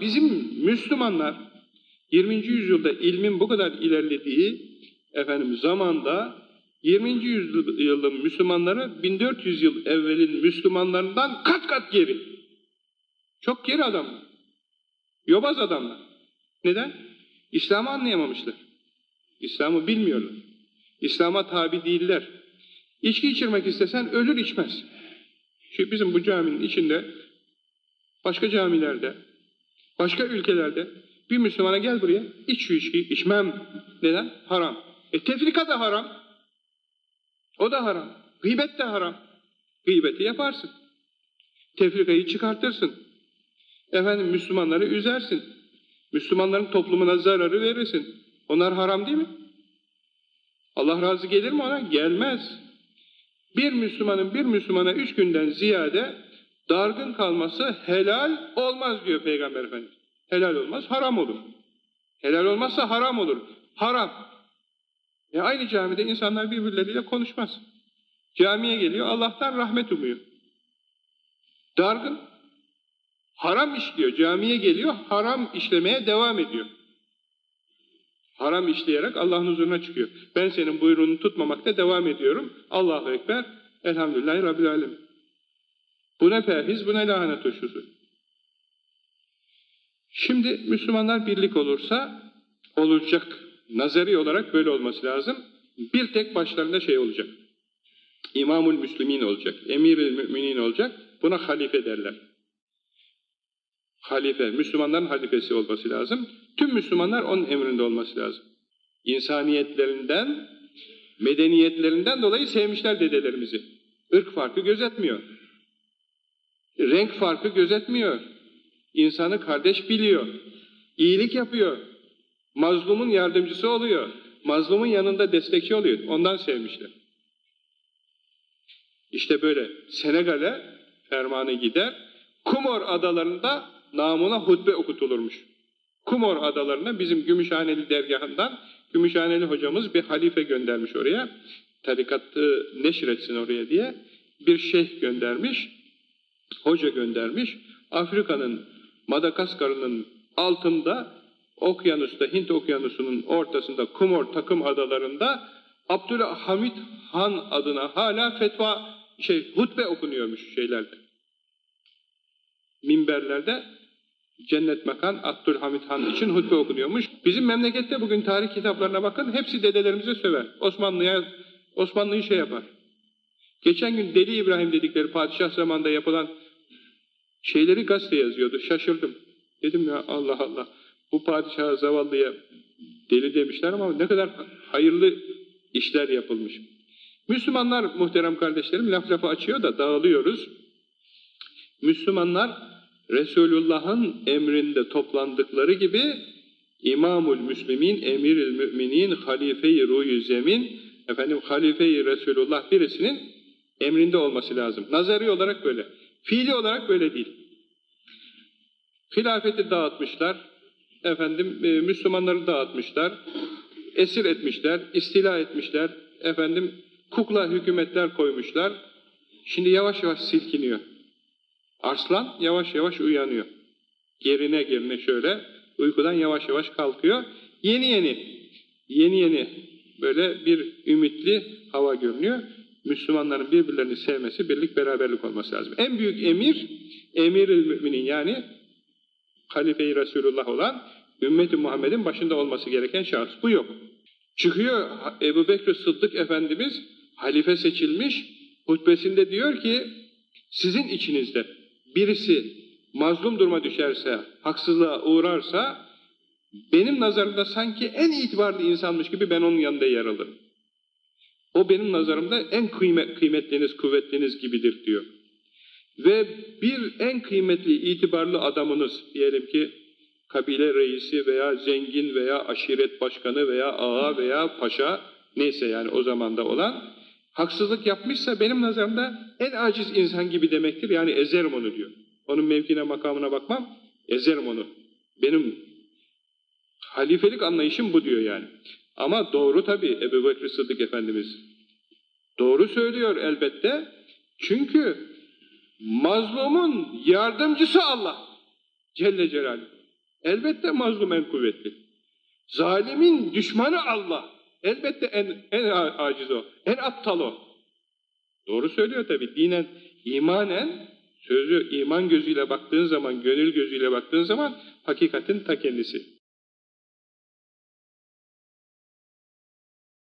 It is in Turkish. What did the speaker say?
Bizim Müslümanlar 20. yüzyılda ilmin bu kadar ilerlediği efendim zamanda 20. yüzyılın Müslümanları 1400 yıl evvelin Müslümanlarından kat kat geri. Çok geri adamlar. Yobaz adamlar. Neden? İslam'ı anlayamamışlar. İslam'ı bilmiyorlar. İslam'a tabi değiller. İçki içirmek istesen ölür içmez. Şu bizim bu caminin içinde, başka camilerde, başka ülkelerde bir Müslümana gel buraya, iç şu içkiyi, içmem. Neden? Haram. E tefrika da haram. O da haram. Gıybet de haram. Gıybeti yaparsın. Tefrikayı çıkartırsın. Efendim Müslümanları üzersin. Müslümanların toplumuna zararı verirsin. Onlar haram değil mi? Allah razı gelir mi ona? Gelmez. Bir Müslümanın bir Müslümana üç günden ziyade dargın kalması helal olmaz diyor Peygamber Efendimiz. Helal olmaz, haram olur. Helal olmazsa haram olur. Haram. E aynı camide insanlar birbirleriyle konuşmaz. Camiye geliyor, Allah'tan rahmet umuyor. Dargın. Haram işliyor, camiye geliyor, haram işlemeye devam ediyor. Haram işleyerek Allah'ın huzuruna çıkıyor. Ben senin buyruğunu tutmamakta devam ediyorum. Allahu Ekber, Elhamdülillahi Rabbil Alemin. Bu ne perhiz, bu ne lanet hoşusu. Şimdi Müslümanlar birlik olursa olacak. Nazari olarak böyle olması lazım. Bir tek başlarında şey olacak. İmamul Müslümin olacak, Emirül Müminin olacak. Buna halife derler. Halife, Müslümanların halifesi olması lazım. Tüm Müslümanlar onun emrinde olması lazım. İnsaniyetlerinden, medeniyetlerinden dolayı sevmişler dedelerimizi. Irk farkı gözetmiyor. Renk farkı gözetmiyor. İnsanı kardeş biliyor. İyilik yapıyor. Mazlumun yardımcısı oluyor. Mazlumun yanında destekçi oluyor. Ondan sevmişler. İşte böyle Senegal'e fermanı gider. Kumor adalarında namına hutbe okutulurmuş. Kumor adalarına bizim Gümüşhaneli dergahından Gümüşhaneli hocamız bir halife göndermiş oraya. Tarikatı neşretsin oraya diye bir şeyh göndermiş. Hoca göndermiş. Afrika'nın Madagaskar'ın altında okyanusta, Hint okyanusunun ortasında Kumor takım adalarında Abdülhamit Han adına hala fetva şey hutbe okunuyormuş şeylerde. Minberlerde Cennet Mekan Abdülhamit Han için hutbe okunuyormuş. Bizim memlekette bugün tarih kitaplarına bakın hepsi dedelerimize söver. Osmanlı'ya Osmanlı'yı şey yapar. Geçen gün Deli İbrahim dedikleri padişah zamanında yapılan şeyleri gazete yazıyordu. Şaşırdım. Dedim ya Allah Allah. Bu padişaha zavallıya deli demişler ama ne kadar hayırlı işler yapılmış. Müslümanlar muhterem kardeşlerim laf lafı açıyor da dağılıyoruz. Müslümanlar Resulullah'ın emrinde toplandıkları gibi İmamul Müslimin, Emirül Müminin, Halife-i Ruh-i Zemin, efendim Halife-i Resulullah birisinin emrinde olması lazım. Nazari olarak böyle. Fiili olarak böyle değil. Hilafeti dağıtmışlar, efendim e, Müslümanları dağıtmışlar, esir etmişler, istila etmişler, efendim kukla hükümetler koymuşlar. Şimdi yavaş yavaş silkiniyor. Arslan yavaş yavaş uyanıyor. Gerine gerine şöyle uykudan yavaş yavaş kalkıyor. Yeni yeni, yeni yeni böyle bir ümitli hava görünüyor. Müslümanların birbirlerini sevmesi, birlik beraberlik olması lazım. En büyük emir, emiril müminin yani Halife-i Resulullah olan ümmeti Muhammed'in başında olması gereken şahıs. Bu yok. Çıkıyor Ebu Bekir Sıddık Efendimiz halife seçilmiş hutbesinde diyor ki sizin içinizde birisi mazlum duruma düşerse, haksızlığa uğrarsa benim nazarımda sanki en itibarlı insanmış gibi ben onun yanında yer alırım. O benim nazarımda en kıymet, kıymetliniz, kuvvetliniz gibidir diyor. Ve bir en kıymetli, itibarlı adamınız, diyelim ki kabile reisi veya zengin veya aşiret başkanı veya ağa veya paşa, neyse yani o zamanda olan, haksızlık yapmışsa benim nazarımda en aciz insan gibi demektir. Yani ezerim onu diyor. Onun mevkine makamına bakmam, ezerim onu. Benim halifelik anlayışım bu diyor yani. Ama doğru tabi Ebu Bekir Sıddık Efendimiz. Doğru söylüyor elbette. Çünkü mazlumun yardımcısı Allah. Celle Celaluhu. Elbette mazlum en kuvvetli. Zalimin düşmanı Allah. Elbette en, en aciz o. En aptal o. Doğru söylüyor tabi. Dinen, imanen sözü iman gözüyle baktığın zaman, gönül gözüyle baktığın zaman hakikatin ta kendisi.